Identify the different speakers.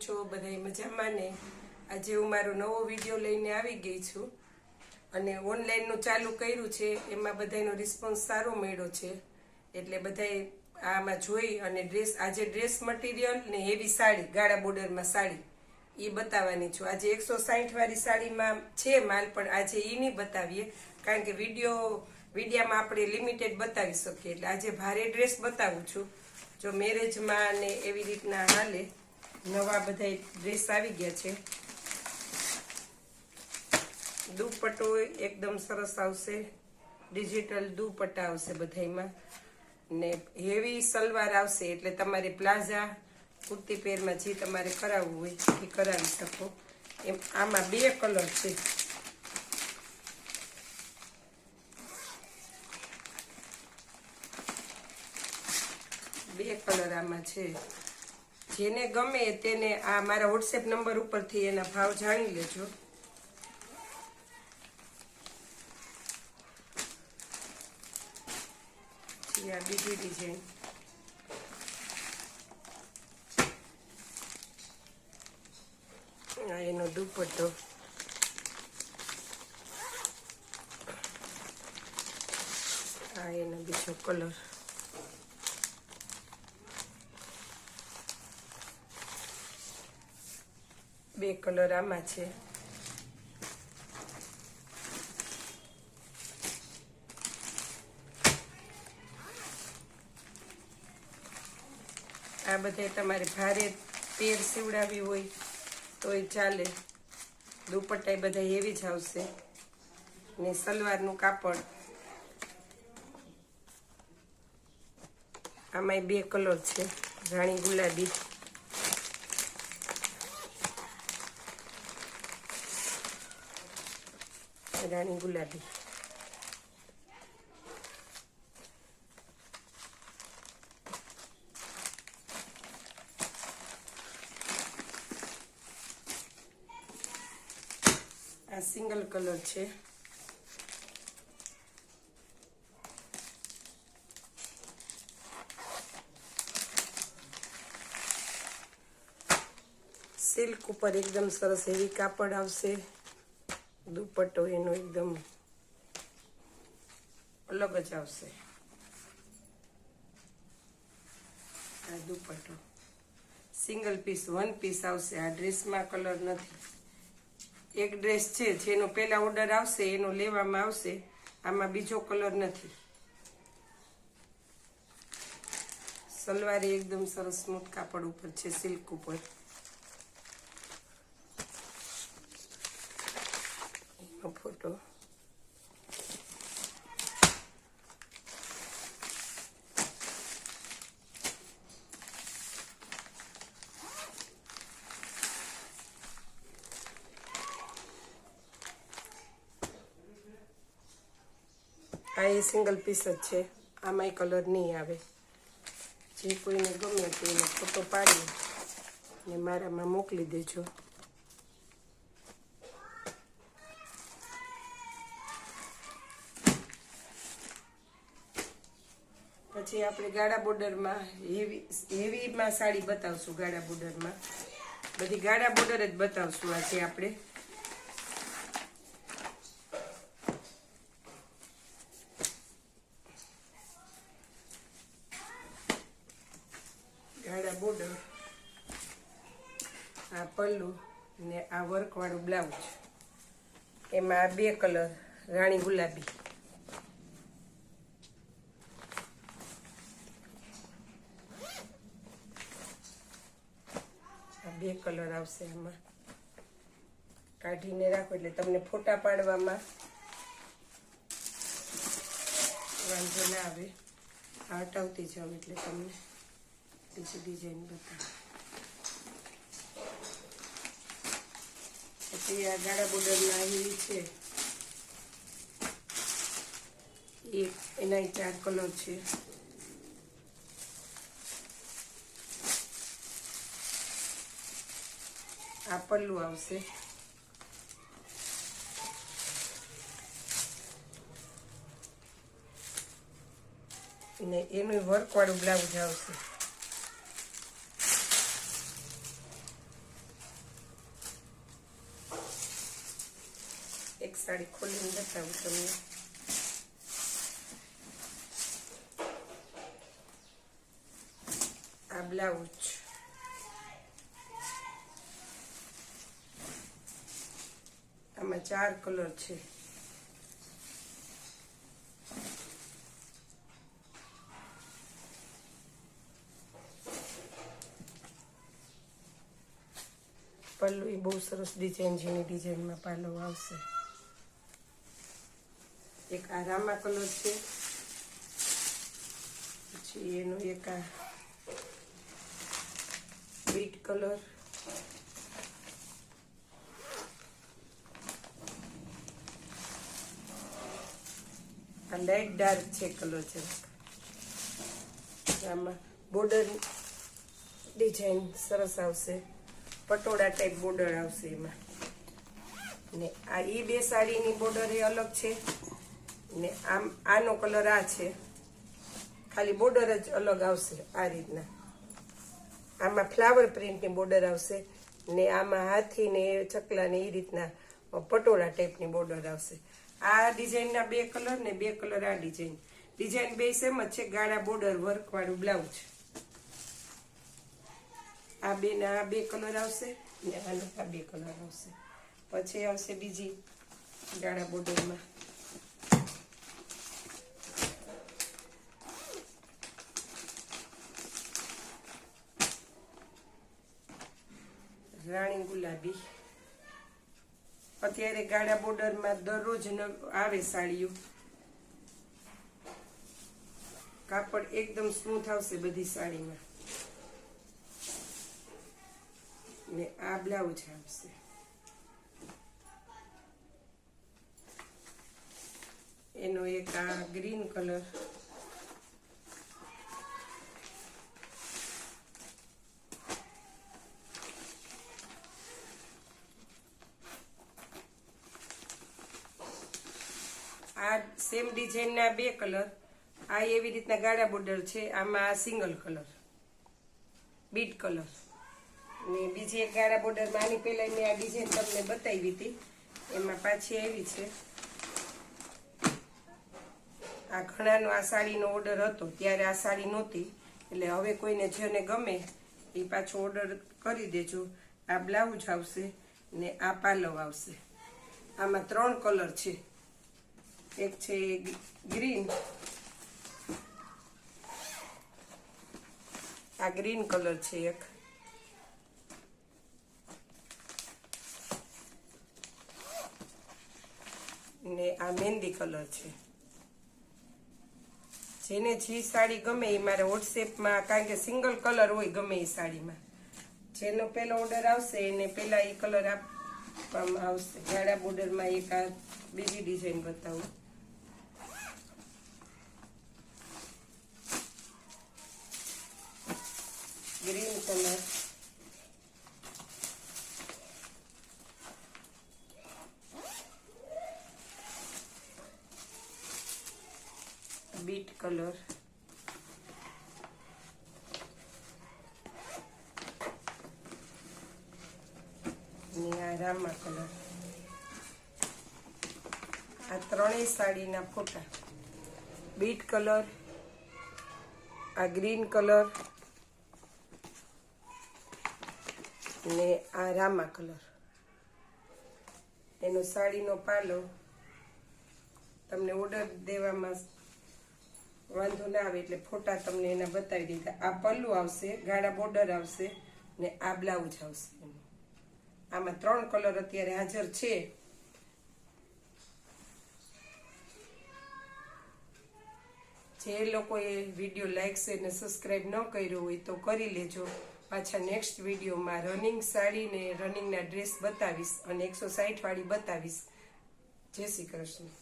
Speaker 1: છો? બધાય મજામાં ને? આજે હું મારો નવો વીડિયો લઈને આવી ગઈ છું અને ઓનલાઈનનું ચાલુ કર્યું છે. એમાં બધાનો રિસ્પોન્સ સારો મળ્યો છે. એટલે બધાએ આમાં જોઈ અને ડ્રેસ આજે ડ્રેસ મટીરિયલ ને હેવી સાડી, ગાળા બોર્ડરમાં સાડી એ બતાવવાની છું. આજે એકસો સાહીઠવાળી વાળી સાડીમાં છે માલ, પણ આજે એ નહીં બતાવીએ, કારણ કે વીડિયો, વિડીયામાં આપણે લિમિટેડ બતાવી શકીએ. એટલે આજે ભારે ડ્રેસ બતાવું છું. જો મેરેજમાં ને એવી રીતના હાલે નવા બધા ડ્રેસ આવી ગયા છે. દુપટ્ટો એકદમ સરસ આવશે. ડિજિટલ દુપટ્ટા આવશે બધાયમાં. ને હેવી સલવાર આવશે એટલે તમારે પ્લાઝા કુર્તી પેરમાં જે તમારે કરાવવું હોય એ કરાવી શકો. એમ આમાં બે કલર છે. બે કલર આમાં છે. જેને ગમે તેને આ મારા વોટ્સએપ નંબર ઉપરથી એના ભાવ જાણી લેજો. આ બીજી ડિઝાઇન એનો દુપટ્ટો. આ એનો બીજો કલર બે કલર આમાં છે. આ બધે તમારે ભારે પેર સીવડાવી હોય તો એ ચાલે. દુપટ્ટા બધા એવી જ આવશે. ને સલવારનું કાપડ. આમાં બે કલર છે. રાણી ગુલાબી. રાણી ગુલાબી આ સિંગલ કલર છે સિલ્ક ઉપર એકદમ સરસ એવી કાપડ આવશે દુપટ્ટો એનો એકદમ અલગ જ આવશે. આ દુપટ્ટો. સિંગલ પીસ વન પીસ આવશે. આ ડ્રેસમાં કલર નથી. એક ડ્રેસ છે, જેનો પહેલા ઓર્ડર આવશે, એનો લેવામાં આવશે. આમાં બીજો કલર નથી. સલવારી એકદમ સરસ સ્મૂથ કાપડ ઉપર છે સિલ્ક ઉપર. એનો ફોટો આ એ સિંગલ પીસ જ છે. આમાંય કલર નહીં આવે. જે કોઈને ગમે તેને ફોટો પાડી ને મારામાં મોકલી દેજો. પછી આપણે ગાળા બોર્ડરમાં હેવી, હેવીમાં સાડી બતાવશું ગાળા બોર્ડરમાં. બધી ગાળા બોર્ડર જ બતાવશું આજે આપણે. ગાળા બોર્ડર, આ પલ્લુ ને આ વર્કવાળું બ્લાઉઝ. એમાં આ બે કલર, રાણી ગુલાબી. બે કલર આવશે એમાં કાઢીને રાખો એટલે તમને ફોટા પાડવામાં વાંધો ના આવે. આ હટાવતી જાઉં એટલે તમને બીજી ડિઝાઇન બતાવું. પછી આ ગાળા બોર્ડરના એવી છે. એક એના ચાર કલર છે. પલ્લું આવશે ને એનું વર્કવાળું બ્લાઉઝ આવશે એક સાડી ખોલીને બતાવું તમને આ બ્લાઉઝ આમાં ચાર કલર છે. પલ્લુ એ બહુ સરસ ડિઝાઇન જેની ડિઝાઇનમાં પાલો આવશે. એક આ રામા કલર છે. પછી એનો એક આ બીટ કલર. આ લાઇટ ડાર્ક છે કલર છે. આમાં બોર્ડર ડિઝાઇન સરસ આવશે. પટોળા ટાઈપ બોર્ડર આવશે એમાં. ને આ ઈ બે સાડીની બોર્ડર એ અલગ છે. ને આમ આનો કલર આ છે. ખાલી બોર્ડર જ અલગ આવશે આ રીતના. આમાં ફ્લાવર પ્રિન્ટની બોર્ડર આવશે. ને આમાં હાથી ને ચકલા ને એ રીતના પટોળા ટાઈપની બોર્ડર આવશે. આ ડિઝાઇનના બે કલર ને બે કલર આ ડિઝાઇન. ડિઝાઇન બે સેમ જ છે, ગાળા બોર્ડર વર્ક વાળું બ્લાઉઝ. આ બે ના આ બે કલર આવશે ને આનો આ બે કલર આવશે. પછી આવશે બીજી ગાળા બોર્ડરમાં. રાણી ગુલાબી. અત્યારે ગાળા બોર્ડરમાં દરરોજ આવે સાડીઓ. કાપડ એકદમ સ્મૂથ આવશે બધી સાડીમાં. ને આ બ્લાઉઝ આવશે. એનો એક આ ગ્રીન કલર આ સેમ ડિઝાઇનના બે કલર આ એવી રીતના ગાળા બોર્ડર છે, આમાં સિંગલ કલર બીટ કલર ને બીજી એક ગાળા બોર્ડરમાં આની પહેલાં મેં આ ડિઝાઇન તમને બતાવી હતી. એમાં પાછી આવી છે. આ ઘણાનો આ સાડીનો ઓર્ડર હતો, ત્યારે આ સાડી નહોતી. એટલે હવે કોઈને જેને ગમે એ પાછો ઓર્ડર કરી દેજો. આ બ્લાઉઝ આવશે ને આ પાલવ આવશે. આમાં ત્રણ કલર છે. એક છે ગ્રીન. આ ગ્રીન કલર છે એક. ને આ મહેંદી કલર છે. જેને જે સાડી ગમે એ મારે વોટ્સએપમાં કારણ કે સિંગલ કલર હોય ગમે એ સાડીમાં. જેનો પહેલો ઓર્ડર આવશે, એને પહેલાં એ કલર આપવામાં આવશે. ગાળા બોર્ડરમાં એક આ બીજી ડિઝાઇન બતાવું ગ્રીન કલર બીટ કલર. રામા કલર. આ ત્રણેય સાડીના ફોટા. બીટ કલર આ ગ્રીન કલર ને આ રામા કલર. એનો સાડીનો પાલો તમને ઓર્ડર દેવામાં વાંધો ના આવે એટલે ફોટા તમને એના બતાવી દીધા આ પલ્લુ આવશે, ગાળા બોર્ડર આવશે ને આ બ્લાઉઝ આવશે. આમાં ત્રણ કલર અત્યારે હાજર છે. જે લોકોએ વીડિયો લાઈક છે ને સબસ્ક્રાઈબ ન કર્યો હોય તો કરી લેજો. પાછા નેક્સ્ટ વિડીયોમાં રનિંગ સાડી ને રનિંગના ડ્રેસ બતાવીશ અને એકસો સાઠવાળી બતાવીશ. જય શ્રી કૃષ્ણ.